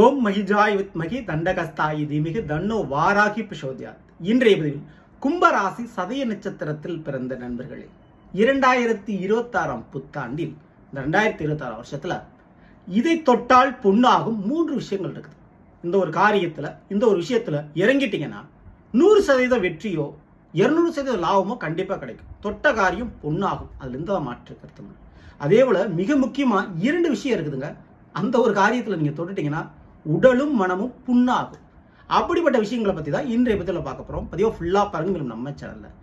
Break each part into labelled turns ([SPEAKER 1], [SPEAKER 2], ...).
[SPEAKER 1] ஓம் மகிஜாய் with மகி தண்டகஸ்தாயி தீமிகு தன்னோ வாராகி பிரசோதியாத். இன்றைய பதிவில் கும்பராசி சதய நட்சத்திரத்தில் பிறந்த நண்பர்களே இரண்டாயிரத்தி இருபத்தாறாம் புத்தாண்டில் இந்த ரெண்டாயிரத்தி இருபத்தாறாம் வருஷத்தில் இதை தொட்டால் பொண்ணாகும் மூன்று விஷயங்கள் இருக்குது. இந்த ஒரு காரியத்தில் இந்த ஒரு விஷயத்தில் இறங்கிட்டீங்கன்னா நூறு சதவீத வெற்றியோ இருநூறு சதவீத லாபமோ கண்டிப்பாக கிடைக்கும். தொட்ட காரியம் பொண்ணாகும் அதுலேருந்து தான் மாற்று கருத்து அதே போல் மிக முக்கியமாக இரண்டு விஷயம் இருக்குதுங்க. அந்த ஒரு காரியத்தில் நீங்கள் தொட்டுட்டீங்கன்னா உடலும் மனமும் புண்ணாகும். அப்படிப்பட்ட விஷயங்களை பற்றி தான் இன்றைய பதிவில் பார்க்க போகிறோம் பதிவாக ஃபுல்லாக பாருங்கள் நம்ம சேனலில்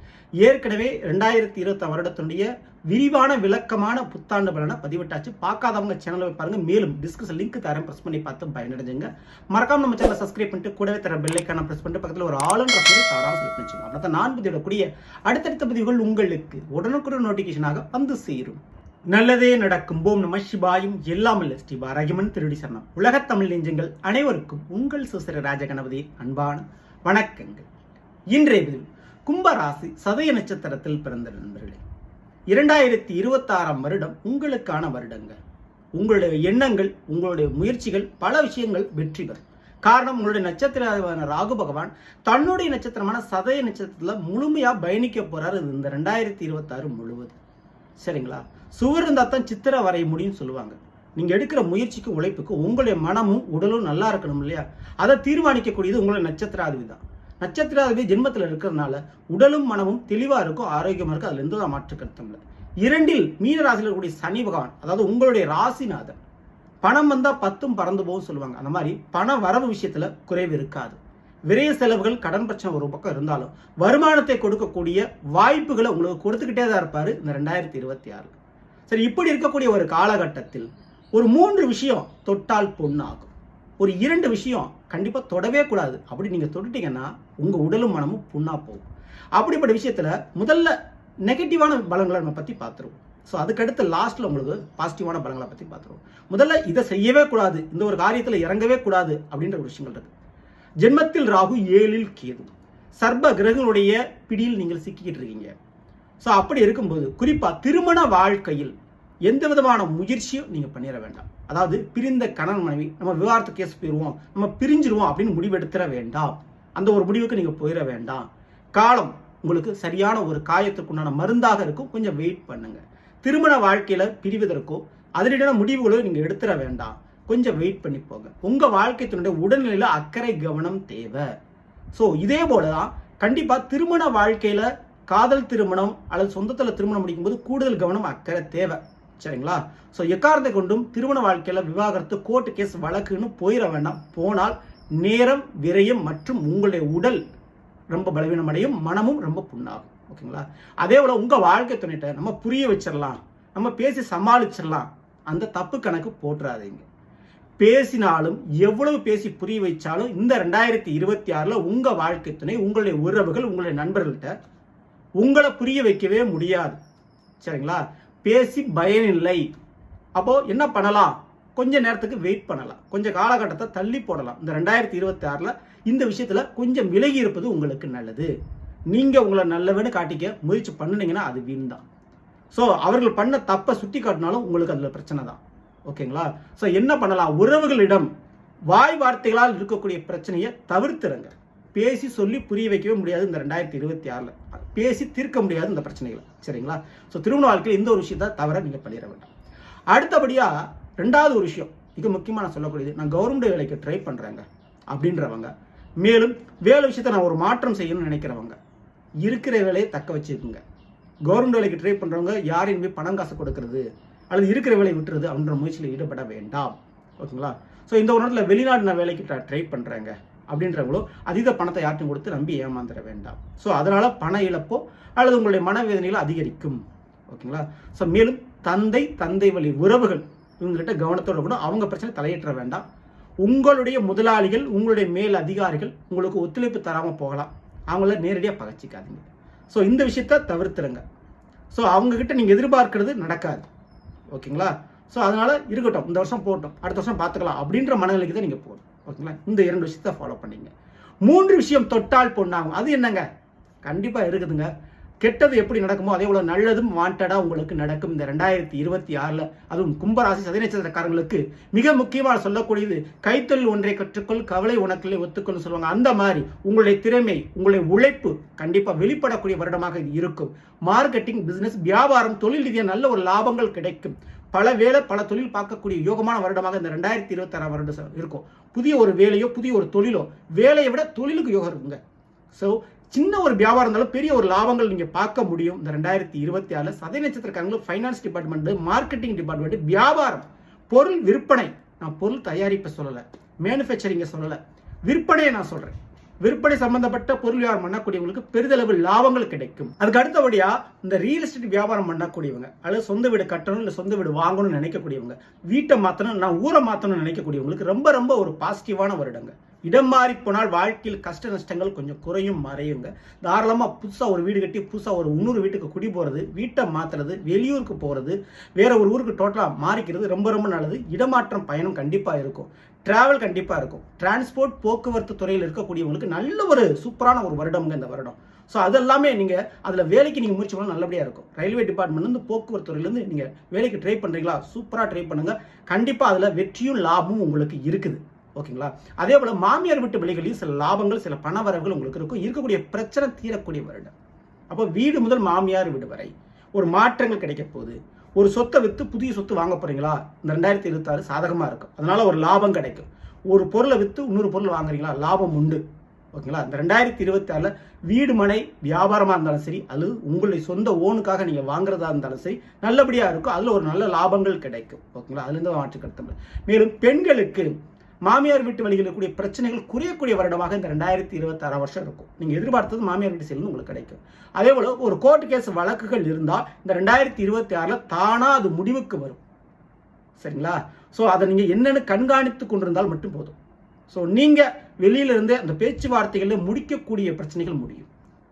[SPEAKER 1] ஏற்கனவே ரெண்டாயிரத்தி இருபத்தி வருடத்தினுடைய விரிவான விளக்கமான புத்தாண்டு பலனை பதிவிட்டாச்சு. பார்க்காதவங்க சேனலை பாருங்கள் பாருங்க. மேலும் டிஸ்கிரிப்ஷன் லிங்க் தரேன். பிரஸ் பண்ணி பார்த்து பயனடைஞ்சுங்க. மறக்காம நம்ம சேனலை சப்ஸ்கிரைப் பண்ணிட்டு கூடவே தர பெல்லைக்கான பிரஸ் பண்ணிட்டு பக்கத்தில் ஒரு ஆளுன்ற சொல்லி தவறாம செலக்ட் பண்ணிச்சுங்க தான் நான் பதிவிடக்கூடிய அடுத்தடுத்த பதிவுகள் உங்களுக்கு உடனுக்குடன் நோட்டிஃபிகேஷனாக வந்து சேரும். நல்லதே நடக்கும். போம் நம சிவாயும். எல்லாம் இல்ல ஸ்ரீ பாரகிமன் திருடி சரணம். உலகத் தமிழ் நெஞ்சங்கள் அனைவருக்கும் உங்கள் சுசர ராஜகணபதி அன்பான வணக்கங்கள். இன்றைய பதிவு கும்பராசி சதய நட்சத்திரத்தில் பிறந்த நண்பர்களே இரண்டாயிரத்தி இருபத்தாறாம் வருடம் உங்களுக்கான வருடங்கள். உங்களுடைய எண்ணங்கள் உங்களுடைய முயற்சிகள் பல விஷயங்கள் வெற்றி பெறும். காரணம் உங்களுடைய நட்சத்திரமான ராகு பகவான் தன்னுடைய நட்சத்திரமான சதய நட்சத்திரத்தில் முழுமையாக பயணிக்க போறாரு இந்த ரெண்டாயிரத்தி இருபத்தாறு முழுவதும். சரிங்களா? சுவர் இருந்தால் தான் சித்திரை வரைய முடியும்னு சொல்லுவாங்க. நீங்கள் எடுக்கிற முயற்சிக்கு உழைப்புக்கு உங்களுடைய மனமும் உடலும் நல்லா இருக்கணும் இல்லையா? அதை தீர்மானிக்கக்கூடியது உங்களுடைய நட்சத்திராதிபதி தான். நட்சத்திராதிபதி ஜென்மத்தில் இருக்கிறதுனால உடலும் மனமும் தெளிவாக இருக்கும் ஆரோக்கியமாக இருக்கும் அதுலேருந்து எந்த ஒரு மாற்று இல்லை இரண்டில் மீன ராசியில் இருக்கக்கூடிய சனி பகவான் அதாவது உங்களுடைய ராசிநாதன். பணம் வந்தால் பத்தும் பறந்து போகும் சொல்லுவாங்க. அந்த மாதிரி பண வரவு விஷயத்தில் குறைவு இருக்காது. விரைய செலவுகள் கடன் பிரச்சனை ஒரு பக்கம் இருந்தாலும் வருமானத்தை கொடுக்கக்கூடிய வாய்ப்புகளை உங்களுக்கு கொடுத்துக்கிட்டே தான் இருப்பாரு இந்த ரெண்டாயிரத்தி இருபத்தி ஆறு சரி இப்படி இருக்கக்கூடிய ஒரு காலகட்டத்தில் ஒரு மூன்று விஷயம் தொட்டால் பொண்ணாகும் ஒரு இரண்டு விஷயம் கண்டிப்பாக தொடவே கூடாது. அப்படி நீங்கள் தொட்டுட்டீங்கன்னா உங்கள் உடலும் மனமும் புண்ணாக போகும். அப்படிப்பட்ட விஷயத்தில் முதல்ல நெகட்டிவான பலங்களை நம்ம பற்றி பார்த்துருவோம். ஸோ அதுக்கடுத்து லாஸ்ட்டில் உங்களுக்கு பாசிட்டிவான பலங்களை பற்றி பார்த்துருவோம். முதல்ல இதை செய்யவே கூடாது. இந்த ஒரு காரியத்தில் இறங்கவே கூடாது அப்படின்ற ஒரு விஷயங்கள் இருக்குது ஜென்மத்தில் ராகு ஏழில் கேது. சர்ப கிரகங்களுடைய பிடியில் நீங்கள் சிக்கிக்கிட்டு இருக்கீங்க. ஸோ அப்படி இருக்கும்போது குறிப்பாக திருமண வாழ்க்கையில் எந்த விதமான முயற்சியும் நீங்கள் பண்ணிட வேண்டாம். அதாவது பிரிந்த கணவன் மனைவி நம்ம விவாகரத்து கேஸ் போயிடுவோம் நம்ம பிரிஞ்சிருவோம் அப்படின்னு முடிவெடுத்துட வேண்டாம். அந்த ஒரு முடிவுக்கு நீங்கள் போயிட வேண்டாம். காலம் உங்களுக்கு சரியான ஒரு காயத்துக்குண்டான மருந்தாக இருக்கும். கொஞ்சம் வெயிட் பண்ணுங்கள் திருமண வாழ்க்கையில் பிரிவதற்கோ அதிரடியான முடிவுகளோ நீங்கள் எடுத்துட வேண்டாம். கொஞ்சம் வெயிட் பண்ணி போங்க. உங்க வாழ்க்கை துணையுடைய உடல்நிலையில அக்கறை கவனம் தேவை. ஸோ இதே போலதான் கண்டிப்பா திருமண வாழ்க்கையில காதல் திருமணம் அல்லது சொந்தத்துல திருமணம் முடிக்கும்போது கூடுதல் கவனம் அக்கறை தேவை. சரிங்களா? ஸோ எக்காரணத்தை கொண்டும் திருமண வாழ்க்கையில விவாகரத்து கோர்ட்டு கேஸ் வழக்குன்னு போயிட வேண்டாம். போனால் நேரம் விரயம் மற்றும் உங்களுடைய உடல் ரொம்ப பலவீனம் அடையும் மனமும் ரொம்ப புண்ணாகும். ஓகேங்களா? அதே போல உங்க வாழ்க்கை துணைட்ட நம்ம புரிய வச்சிடலாம் நம்ம பேசி சமாளிச்சிடலாம் அந்த தப்பு கணக்கு போட்டுறாதீங்க பேசினாலும் எவ்வளவு பேசி புரிய வைச்சாலும் இந்த ரெண்டாயிரத்தி இருபத்தி ஆறில் உங்கள் வாழ்க்கை துணை உங்களுடைய உறவுகள் உங்களுடைய நண்பர்கள்ட்ட உங்களை புரிய வைக்கவே முடியாது. சரிங்களா? பேசி பயனில்லை. அப்போது என்ன பண்ணலாம்? கொஞ்ச நேரத்துக்கு வெயிட் பண்ணலாம். கொஞ்சம் காலகட்டத்தை தள்ளி போடலாம். இந்த ரெண்டாயிரத்தி இருபத்தி ஆறில் இந்த விஷயத்தில் கொஞ்சம் விலகி இருப்பது உங்களுக்கு நல்லது. நீங்கள் உங்களை நல்லவன்னு காட்டிக்க முயற்சி பண்ணுனீங்கன்னா அது வீண் தான். ஸோ அவர்கள் பண்ண தப்பை சுட்டி காட்டினாலும் உங்களுக்கு அதில் பிரச்சனை தான். ஓகேங்களா? ஸோ என்ன பண்ணலாம்? உறவுகளிடம் வாய் வார்த்தைகளால் இருக்கக்கூடிய பிரச்சனையை தவிர்த்துருங்க. பேசி சொல்லி புரிய வைக்கவே முடியாது இந்த ரெண்டாயிரத்தி இருபத்தி ஆறில். பேசி தீர்க்க முடியாது இந்த பிரச்சனைகளை. சரிங்களா? ஸோ திருமண வாழ்க்கையில் இந்த ஒரு விஷயத்தை தவிர நீங்கள் பண்ணிட வேண்டாம். அடுத்தபடியாக ரெண்டாவது ஒரு விஷயம். மிக முக்கியமாக நான் சொல்லக்கூடியது. நான் கவர்மெண்ட் வேலைக்கு ட்ரை பண்ணுறேங்க அப்படின்றவங்க. மேலும் வேலை விஷயத்தை நான் ஒரு மாற்றம் செய்யணும்னு நினைக்கிறவங்க. இருக்கிற வேலையை தக்க வச்சுக்குங்க. கவர்மெண்ட் வேலைக்கு ட்ரை பண்ணுறவங்க யாரையும் போய் பணம் காசு கொடுக்கறது அல்லது இருக்கிற வேலையை விட்டுறது அப்படின்ற முயற்சியில் ஈடுபட வேண்டாம். ஓகேங்களா? ஸோ இந்த ஒரு நேரத்தில் வெளிநாடு நான் வேலைக்கு ட்ரை பண்ணுறேங்க அப்படின்றவங்களோ அதீத பணத்தை யார்ட்டும் கொடுத்து நம்பி ஏமாந்துட வேண்டாம். ஸோ அதனால் பண இழப்போ அல்லது உங்களுடைய மனவேதனைகள் அதிகரிக்கும். ஓகேங்களா? ஸோ மேலும் தந்தை தந்தை வழி உறவுகள் இவங்ககிட்ட கவனத்தோடு கூட அவங்க பிரச்சனை தலையிட்ட வேண்டாம். உங்களுடைய முதலாளிகள் உங்களுடைய மேல் அதிகாரிகள் உங்களுக்கு ஒத்துழைப்பு தராமல் போகலாம். அவங்கள நேரடியாக பகச்சிக்காதீங்க. ஸோ இந்த விஷயத்த தவிர்த்துருங்க. ஸோ அவங்கக்கிட்ட நீங்கள் எதிர்பார்க்கறது நடக்காது. ஓகேங்களா? ஸோ அதனால் இருக்கட்டும் இந்த வருஷம் போகட்டும் அடுத்த வருஷம் பார்த்துக்கலாம் அப்படின்ற மனநிலைக்கு தான் நீங்கள் போகணும். ஓகேங்களா? இந்த இரண்டு விஷயத்தை ஃபாலோ பண்ணிங்க. மூன்று விஷயம் தொட்டால் பொண்ணாகும் அது என்னங்க? கண்டிப்பாக இருக்குதுங்க. கெட்டது எப்படி நடக்குமோ அதே போல் நல்லதும் வாண்டடாக உங்களுக்கு நடக்கும். இந்த ரெண்டாயிரத்தி இருபத்தி ஆறில் அதுவும் கும்பராசி சதிநட்சத்திரக்காரங்களுக்கு மிக முக்கியமாக சொல்லக்கூடியது கைத்தொழில் ஒன்றை கற்றுக்கொள் கவலை உனக்கில்லை ஒத்துக்கொள்னு சொல்லுவாங்க. அந்த மாதிரி உங்களுடைய திறமை உங்களுடைய உழைப்பு கண்டிப்பாக வெளிப்படக்கூடிய வருடமாக இது இருக்கும். மார்க்கெட்டிங் பிஸ்னஸ் வியாபாரம் தொழில் ரீதியாக நல்ல ஒரு லாபங்கள் கிடைக்கும். பல வேலை பல தொழில் பார்க்கக்கூடிய யோகமான வருடமாக இந்த ரெண்டாயிரத்தி இருபத்தி ஆறாம் வருடம் இருக்கும். புதிய ஒரு வேலையோ புதிய ஒரு தொழிலோ வேலையை விட தொழிலுக்கு யோகம் இருக்குங்க. ஸோ சின்ன ஒரு வியாபாரம் இருந்தாலும் பெரிய ஒரு லாபங்கள் நீங்கள் பார்க்க முடியும். இந்த ரெண்டாயிரத்தி இருபத்தி ஆறு சதய நட்சத்திரக்காரங்களும் ஃபைனான்ஸ் டிபார்ட்மெண்ட் மார்க்கெட்டிங் டிபார்ட்மெண்ட் வியாபாரம் பொருள் விற்பனை. நான் பொருள் தயாரிப்பை சொல்லலை. மேனுஃபேக்சரிங்கை சொல்லலை. விற்பனையை நான் சொல்கிறேன் விற்பனை சம்பந்தப்பட்ட பொருள் வியாபாரம் பண்ணக்கூடியவங்களுக்கு பெரிதளவு லாபங்கள் கிடைக்கும். அதுக்கு அடுத்தபடியா இந்த ரியல் எஸ்டேட் வியாபாரம் பண்ணக்கூடியவங்க அல்லது சொந்த வீடு கட்டணும் இல்லை சொந்த வீடு வாங்கணும்னு நினைக்கக்கூடியவங்க வீட்டை மாற்றணும் நான் ஊரை மாற்றணும்னு நினைக்கக்கூடியவங்களுக்கு ரொம்ப ரொம்ப ஒரு பாசிட்டிவான வருடங்கள். இடம் மாறி போனால் வாழ்க்கையில் கஷ்ட நஷ்டங்கள் கொஞ்சம் குறையும் மறையுங்க. தாராளமாக புதுசாக ஒரு வீடு கட்டி புதுசாக ஒரு இன்னொரு வீட்டுக்கு குடி போகிறது வீட்டை மாற்றுறது வெளியூருக்கு போகிறது வேற ஒரு ஊருக்கு டோட்டலாக மாறிக்கிறது ரொம்ப ரொம்ப நல்லது. இடமாற்றம் பயணம் கண்டிப்பாக இருக்கும். டிராவல் கண்டிப்பாக இருக்கும். டிரான்ஸ்போர்ட் போக்குவரத்து துறையில் இருக்கக்கூடியவங்களுக்கு நல்ல ஒரு சூப்பரான ஒரு வருடம்ங்க இந்த வருடம். ஸோ அதெல்லாமே நீங்கள் அதில் வேலைக்கு நீங்கள் முயற்சி பண்ணால் நல்லபடியாக இருக்கும். ரயில்வே டிபார்ட்மெண்ட்லேருந்து போக்குவரத்து துறையிலேருந்து நீங்கள் வேலைக்கு ட்ரை பண்ணுறீங்களா சூப்பராக ட்ரை பண்ணுங்கள் கண்டிப்பாக அதில் வெற்றியும் லாபமும் உங்களுக்கு இருக்குது. ஓகேங்களா? அதே போல மாமியார் வீட்டு வழிகளில் சில லாபங்கள் சில பண வரவுகள் உங்களுக்கு இருக்கும். இருக்கக்கூடிய பிரச்சனை தீரக்கூடிய வருடம். அப்போ வீடு முதல் மாமியார் வீடு வரை ஒரு மாற்றங்கள் கிடைக்க போகுது. ஒரு சொத்தை விற்று புதிய சொத்து வாங்க போறீங்களா? இந்த ரெண்டாயிரத்தி இருபத்தாறு சாதகமாக இருக்கும். அதனால ஒரு லாபம் கிடைக்கும். ஒரு பொருளை விற்று இன்னொரு பொருள் வாங்குறீங்களா? லாபம் உண்டு. ஓகேங்களா? இந்த ரெண்டாயிரத்தி இருபத்தி ஆறில் வீடு மனை வியாபாரமாக இருந்தாலும் சரி அது உங்களுடைய சொந்த ஓனுக்காக நீங்கள் வாங்குறதா இருந்தாலும் சரி நல்லபடியாக இருக்கும். அதில் ஒரு நல்ல லாபங்கள் கிடைக்கும். ஓகேங்களா? அதுலேருந்து மாற்றுக்கடுத்த மேலும் பெண்களுக்கு மாமியார் வீட்டு வழியில் இருக்கக்கூடிய பிரச்சனைகள் குறையக்கூடிய வருடமாக இந்த ரெண்டாயிரத்தி இருபத்தி ஆறாம் வருஷம் இருக்கும். நீங்கள் எதிர்பார்த்தது மாமியார் வீட்டு செல்லும் உங்களுக்கு கிடைக்கும். அதே போல் ஒரு கோர்ட் கேஸ் வழக்குகள் இருந்தால் இந்த ரெண்டாயிரத்தி இருபத்தி ஆறில் தானாக அது முடிவுக்கு வரும். சரிங்களா? ஸோ அதை நீங்கள் என்னென்னு கண்காணித்து கொண்டிருந்தால் மட்டும் போதும். ஸோ நீங்கள் வெளியிலிருந்து அந்த பேச்சுவார்த்தைகளில் முடிக்கக்கூடிய பிரச்சனைகள் முடியும்.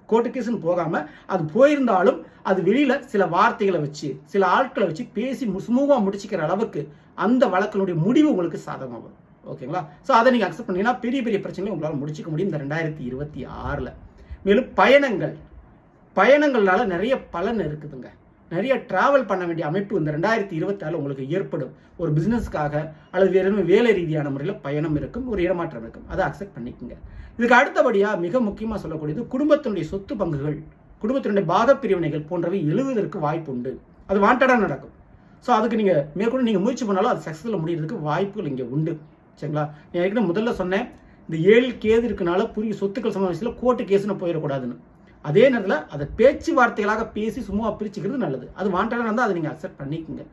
[SPEAKER 1] கோர்ட்டு கேஸ்னு போகாமல் அது போயிருந்தாலும் அது வெளியில் சில வார்த்தைகளை வச்சு சில ஆட்களை வச்சு பேசி சுமூகமாக முடிச்சுக்கிற அளவுக்கு அந்த வழக்கினுடைய முடிவு உங்களுக்கு சாதகமாக வரும் ஓகேங்களா? ஸோ அதை நீங்கள் அக்செப்ட் பண்ணீங்கன்னா பெரிய பெரிய பிரச்சனைகளை உங்களால் முடிச்சுக்க முடியும் இந்த ரெண்டாயிரத்தி இருபத்தி ஆறில். மேலும் பயணங்கள். பயணங்கள்னால நிறைய பலன் இருக்குதுங்க. நிறைய டிராவல் பண்ண வேண்டிய அமைப்பு இந்த ரெண்டாயிரத்தி இருபத்தி உங்களுக்கு ஏற்படும். ஒரு பிஸ்னஸ்க்காக அல்லது வேறு எதுவும் வேலை ரீதியான முறையில் பயணம் இருக்கும் ஒரு இடமாற்றம் இருக்கும். அதை அக்செப்ட் பண்ணிக்கோங்க. இதுக்கு அடுத்தபடியாக மிக முக்கியமாக சொல்லக்கூடியது குடும்பத்தினுடைய சொத்து பங்குகள் குடும்பத்தினுடைய பாகப்பிரிவினைகள் போன்றவை எழுதுவதற்கு வாய்ப்பு உண்டு. அது வாண்டடாக நடக்கும். ஸோ அதுக்கு நீங்கள் மேற்கொண்டு நீங்கள் முயற்சி பண்ணாலும் அது சக்ஸஸில் முடியறதுக்கு வாய்ப்புகள் இங்கே உண்டு. சரிங்களா? நான் ஏற்கனவே முதல்ல சொன்னேன் இந்த ஏழு கேது இருக்கனால புரிய சொத்துக்கள் சம்பந்தத்தில் கோர்ட்டு கேஸ்னு போயிடக்கூடாதுன்னு. அதே நேரத்தில் அதை பேச்சுவார்த்தைகளாக பேசி சும்மா பிரிச்சுக்கிறது நல்லது. அது வாண்டாக இருந்தால் அதை நீங்கள் அக்செப்ட் பண்ணிக்கோங்க.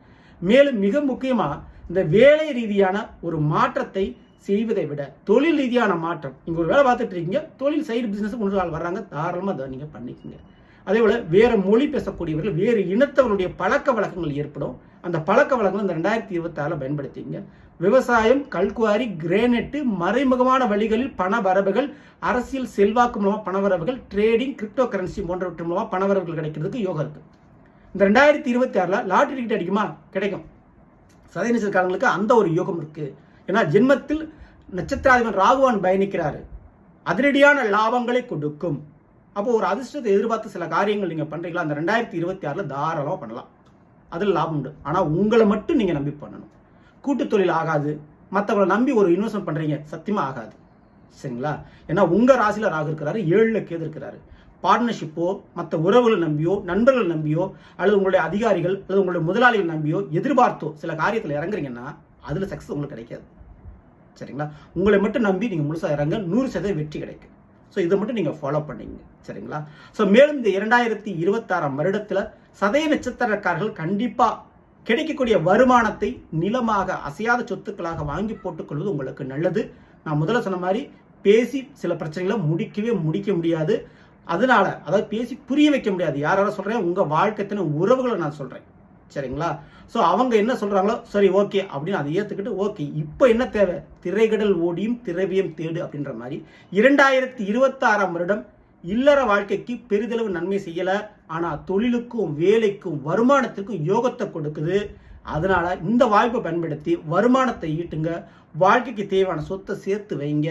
[SPEAKER 1] மேலும் மிக முக்கியமாக இந்த வேலை ரீதியான ஒரு மாற்றத்தை செய்வதை விட தொழில் ரீதியான மாற்றம். நீங்கள் ஒரு வேலை பார்த்துட்டு இருக்கீங்க தொழில் சைடு பிஸ்னஸ் கொண்டு ஆள் வர்றாங்க தாராளமாக அதை நீங்கள் பண்ணிக்கோங்க. அதே போல் வேறு மொழி பேசக்கூடியவர்கள் வேறு இனத்தவருடைய பழக்க வழக்கங்கள் ஏற்படும். அந்த பழக்க வழக்கங்கள் இந்த ரெண்டாயிரத்தி இருபத்தாறில் பயன்படுத்திங்க விவசாயம் கல்குவாரி கிரேனெட்டு மறைமுகமான வழிகளில் பண வரவுகள் அரசியல் செல்வாக்கு மூலமாக பணவரவுகள் ட்ரேடிங் கிரிப்டோ கரன்சி போன்றவற்றின் மூலமாக பணவரவுகள் கிடைக்கிறதுக்கு யோகம் இருக்குது இந்த ரெண்டாயிரத்தி இருபத்தி ஆறில் லாட்டரி டிக்கெட் அடிக்குமா? கிடைக்கும். சதய அந்த ஒரு யோகம் இருக்குது ஏன்னா ஜென்மத்தில் நட்சத்திராதிபன் ராகுவான் பயணிக்கிறாரு. அதிரடியான லாபங்களை கொடுக்கும். அப்போ ஒரு அதிர்ஷ்டத்தை எதிர்பார்த்து சில காரியங்கள் நீங்கள் பண்ணுறீங்களா அந்த ரெண்டாயிரத்தி இருபத்தி ஆறில் தாராளமாக பண்ணலாம். அதில் லாபம் உண்டு. ஆனால் உங்களை மட்டும் நீங்கள் நம்பி பண்ணணும். கூட்டு தொழில் ஆகாது. மற்றவங்களை நம்பி ஒரு இன்வெஸ்ட்மெண்ட் பண்ணுறீங்க சத்தியமாக ஆகாது. சரிங்களா? ஏன்னா உங்கள் ராசியில் ராகு இருக்கிறாரு ஏழில் கேது இருக்கிறாரு. பார்ட்னர்ஷிப்போ மற்ற உறவுகளை நம்பியோ நண்பர்களை நம்பியோ அல்லது உங்களுடைய அதிகாரிகள் அல்லது உங்களுடைய முதலாளிகள் நம்பியோ எதிர்பார்த்தோ சில காரியத்தில் இறங்குறீங்கன்னா அதில் சக்ஸஸ் உங்களுக்கு கிடைக்காது. சரிங்களா? உங்களை மட்டும் நம்பி நீங்கள் முழுசாக இறங்க நூறு சதவீதம் வெற்றி கிடைக்கும். ஸோ இதை மட்டும் நீங்கள் ஃபாலோ பண்ணீங்க. சரிங்களா? ஸோ மேலும் இந்த இரண்டாயிரத்தி இருபத்தாறாம் வருடத்தில் சதய நட்சத்திரக்காரர்கள் கண்டிப்பாக கிடைக்கக்கூடிய வருமானத்தை நிலமாக அசையாத சொத்துக்களாக வாங்கி போட்டுக்கொள்வது உங்களுக்கு நல்லது. நான் முதல்ல சொன்ன மாதிரி பேசி சில பிரச்சனைகளை முடிக்கவே முடிக்க முடியாது. அதனால அதாவது பேசி புரிய வைக்க முடியாது. யாரால சொல்றேன்? உங்க வாழ்க்கைத்தின உறவுகளை நான் சொல்றேன். சரிங்களா? ஸோ அவங்க என்ன சொல்றாங்களோ சரி ஓகே அப்படின்னு அதை ஏற்றுக்கிட்டு ஓகே இப்போ என்ன தேவை? திரைகடல் ஓடியும் திரவியம் தேடு அப்படின்ற மாதிரி. இரண்டாயிரத்தி இருபத்தாறாம் வருடம் இல்லற வாழ்க்கைக்கு பெரிதளவு நன்மை செய்யல ஆனா தொழிலுக்கும் வேலைக்கும் வருமானத்திற்கும் யோகத்தை கொடுக்குது. அதனால இந்த வாய்ப்பை பயன்படுத்தி வருமானத்தை ஈட்டுங்க. வாழ்க்கைக்கு தேவையான சொத்தை சேர்த்து வைங்க.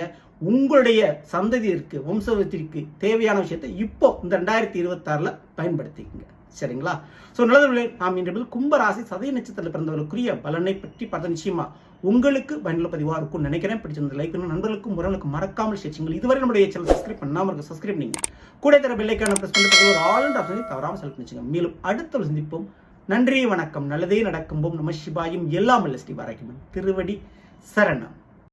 [SPEAKER 1] உங்களுடைய சந்ததியிற்கு வம்சத்திற்கு தேவையான விஷயத்தை இப்போ இந்த ரெண்டாயிரத்தி இருபத்தாறுல பயன்படுத்திக்கங்க. சரிங்களா? ஸோ நல்லது நாம் இன்று கும்பராசி சதய நட்சத்திரத்தில் பிறந்தவர்களுக்குரிய பலனை பற்றி பார்த்த நிச்சயமா உங்களுக்கு பயனுள்ள பதிவாக இருக்கும் நினைக்கிறேன். பிடிச்சிருந்த லைக் நண்பர்களுக்கும் உறவுகளுக்கும் மறக்காமல் சேர்ச்சிங்கள் இதுவரை நம்முடைய சேனல் சப்ஸ்கிரைப் பண்ணாமல் இருக்க சப்ஸ்கிரைப் நீங்க கூட தர பெல்லைக்கான ப்ரெஸ் பண்ணி ஒரு ஆல் அண்ட் ஆப்ஷனை தவறாமல் செலக்ட் பண்ணிச்சுங்க மேலும் அடுத்த ஒரு சந்திப்போம். நன்றி வணக்கம். நல்லதே நடக்கும்போம். நம சிவாயும். எல்லாம் அல்ல ஸ்ரீ வாராக்கிமன் திருவடி சரணம்.